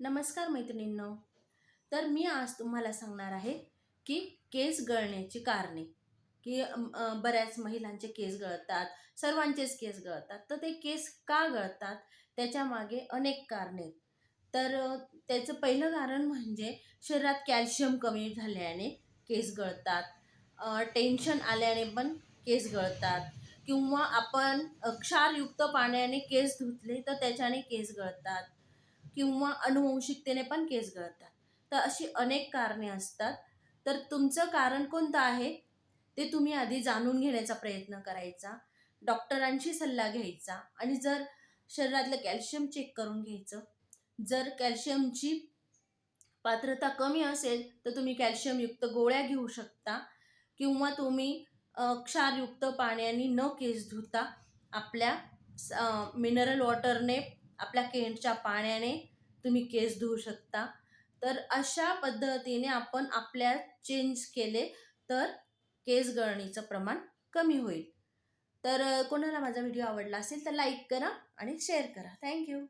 नमस्कार मैत्रिणींनो. तर मी आज तुम्हाला सांगणार आहे की केस गळण्याची कारणे. की बऱ्याच महिलांचे केस गळतात सर्वांचेच केस गळतात. तर ते केस का गळतात? त्याच्यामागे अनेक कारणे आहेत. तर त्याचं पहिलं कारण म्हणजे शरीरात कॅल्शियम कमी झाल्याने केस गळतात. टेन्शन आल्याने पण केस गळतात. किंवा आपण क्षारयुक्त पाण्याने केस धुतले तर त्याच्याने केस गळतात. किंवा अनुवंशिकतेने पण केस गळतात. तर अशी अनेक कारणे असतात. तर तुमचं कारण कोणतं आहे? ते तुम्ही आधी जाणून घेण्याचा प्रयत्न करायचा. डॉक्टरांशी सल्ला घ्यायचा. आणि जर शरीरातलं कॅल्शियम चेक करून घ्यायचं. जर कॅल्शियमची पात्रता कमी असेल तर तुम्ही कॅल्शियमयुक्त गोळ्या घेऊ शकता. किंवा तुम्ही क्षारयुक्त पाण्याने न केस धुता आपल्या मिनरल वॉटरने आपल्या केंटच्या पाण्याने तुम्ही केस धुवू शकता. तर अशा पद्धतीने आपण आपल्या चेंज केले तर केस गळणीचं प्रमाण कमी होईल. तर कोणाला माझा व्हिडिओ आवडला असेल तर लाईक करा आणि शेअर करा. थँक्यू